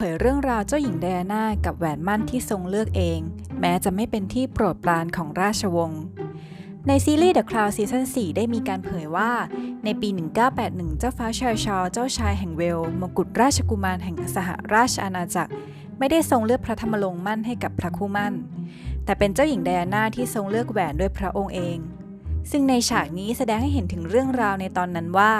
เผยเรื่องราวเจ้าหญิงไดอาน่ากับแหวนมั่นที่ทรงเลือกเอง แม้จะไม่เป็นที่โปรดปรานของราชวงศ์ในซีรีส์ The Crown ซีซั่น4ได้มีการเผยว่า ในปี 1981 เจ้าฟ้าชาร์ลชอร์เจ้าชายแห่งเวลมกุฎราชกุมารแห่งสหราชอาณาจักร ไม่ได้ทรงเลือกพระธรรมรงค์มั่นให้กับพระคู่มั่น แต่เป็นเจ้าหญิงไดอาน่าที่ทรงเลือกแหวนด้วยพระองค์เอง ซึ่งในฉากนี้แสดงให้เห็นถึงเรื่องราวในตอนนั้นว่า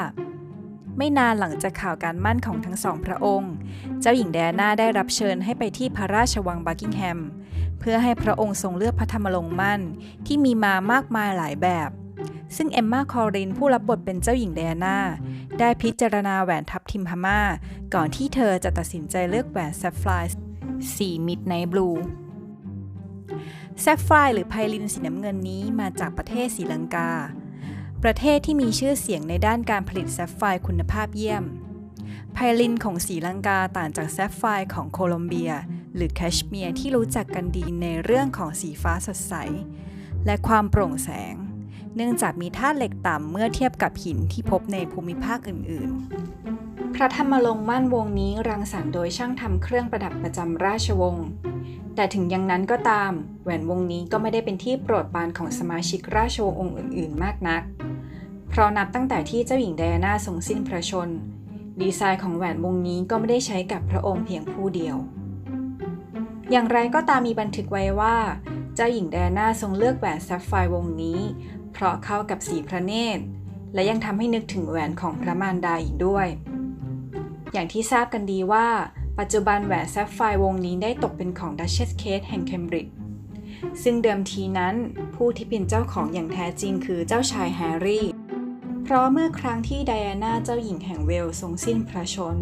ไม่นานหลังจากข่าวการมั่นของทั้งสองพระองค์ เจ้าหญิงไดน่าได้รับเชิญให้ไปที่พระราชวังบักกิงแฮม เพื่อให้พระองค์ทรงเลือกพระธรรมรงค์มั่นที่มีมามากมายหลายแบบ ซึ่งเอมมาคอรินผู้รับบทเป็นเจ้าหญิงไดน่าได้พิจารณาแหวนทับทิมพม่า ก่อนที่เธอจะตัดสินใจเลือกแหวนแซฟไฟร์สีมิดไนบลูแซฟไฟร์หรือไพลินสีน้ำเงินนี้มาจากประเทศศรีลังกา ประเทศที่มีชื่อเสียงในด้านการผลิตแซฟไฟร์คุณภาพเยี่ยม ไพลินของสีลังกาต่างจากแซฟไฟร์ของโคลอมเบีย หรือแคชเมียร์ที่รู้จักกันดีในเรื่องของสีฟ้าสดใส และความโปร่งแสง เนื่องจากมีธาตุเหล็กต่ำเมื่อเทียบกับหินที่พบในภูมิภาคอื่นๆ พระธรรมรงมั่นวงนี้รังสรรค์โดยช่างทำเครื่องประดับประจำราชวงศ์ แต่ถึงอย่างนั้นก็ตาม แหวนวงนี้ก็ไม่ได้เป็นที่โปรดปรานของสมาชิกราชวงศ์องค์อื่น ๆ มากนัก เพราะนับตั้งแต่ที่เจ้าหญิงไดอาน่าทรงสิ้นพระชน ดีไซน์ของแหวนวงนี้ก็ไม่ได้ใช้กับพระองค์เพียงผู้เดียว อย่างไรก็ตามมีบันทึกไว้ว่า เจ้าหญิงไดอาน่าทรงเลือกแหวนแซฟไฟร์วงนี้ เพราะเข้ากับสีพระเนตร และยังทำให้นึกถึงแหวนของพระมารดาอีกด้วย อย่างที่ทราบกันดีว่า ปัจจุบันแหวนแซฟไฟร์วงนี้ได้ตกเป็นของดัชเชสเคทแห่งเคมบริดจ์ซึ่งเดิมทีนั้นผู้ที่เป็นเจ้าของอย่างแท้จริงคือเจ้าชายแฮร์รี่ เพราะเมื่อครั้งที่ไดอาน่าเจ้าหญิงแห่งเวลส์ทรงสิ้นพระชน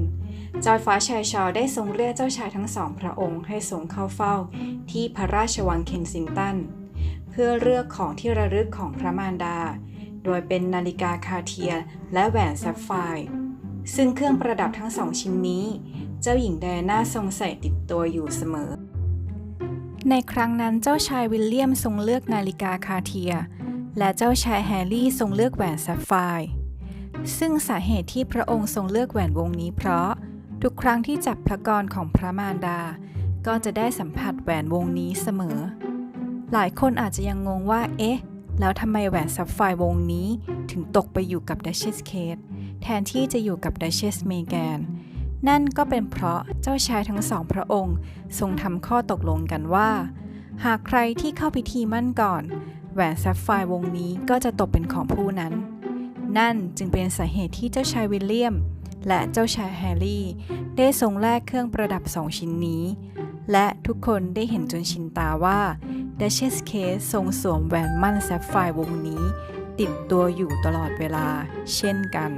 จอยฟ้าชายชาร์ลได้ทรงเรียกเจ้าชายทั้งสองพระองค์ให้ทรงเข้าเฝ้า ที่พระราชวังเคนซิงตัน เพื่อเลือกของที่ระลึกของพระมารดา โดยเป็นนาฬิกาคาเทียและแหวนแซฟไฟร์ ซึ่งเครื่องประดับทั้งสองชิ้นนี้ เจ้าหญิงไดอาน่าทรงใส่ติดตัวอยู่เสมอ ในครั้งนั้นเจ้าชายวิลเลียมทรงเลือกนาฬิกาคาเทีย และเจ้าชายแฮร์รี่ทรงเลือกแหวนแซฟไฟร์ซึ่งสาเหตุที่พระองค์ทรงเลือกแหวนวงนี้เพราะ ทุกครั้งที่จับพระกรของพระมารดา ก็จะได้สัมผัสแหวนวงนี้เสมอ หลายคนอาจจะยังงงว่า เอ๊ะ แล้วทำไมแหวนซับไฟร์วงนี้ถึงตกไปอยู่กับดัชเชสเคท แทนที่จะอยู่กับดัชเชสเมแกน นั่นก็เป็นเพราะเจ้าชายทั้งสองพระองค์ ทรงทำข้อตกลงกันว่า หากใครที่เข้าพิธีมั่นก่อน แหวนแซับไฟร์วงนี้ก็จะตกเป็นของผู้นั้น นั่นจึงเป็นสาเหตุที่เจ้าชายวิลเลียม และเจ้าชายแฮร์รี่ ได้ทรงแลกเครื่องประดับสองชิ้นนี้ และทุกคนได้เห็นจนชินตาว่าดัชเชสเคสทรงสวมแหวนมั่นแซฟไฟร์วงนี้ติดตัวอยู่ตลอดเวลาเช่นกัน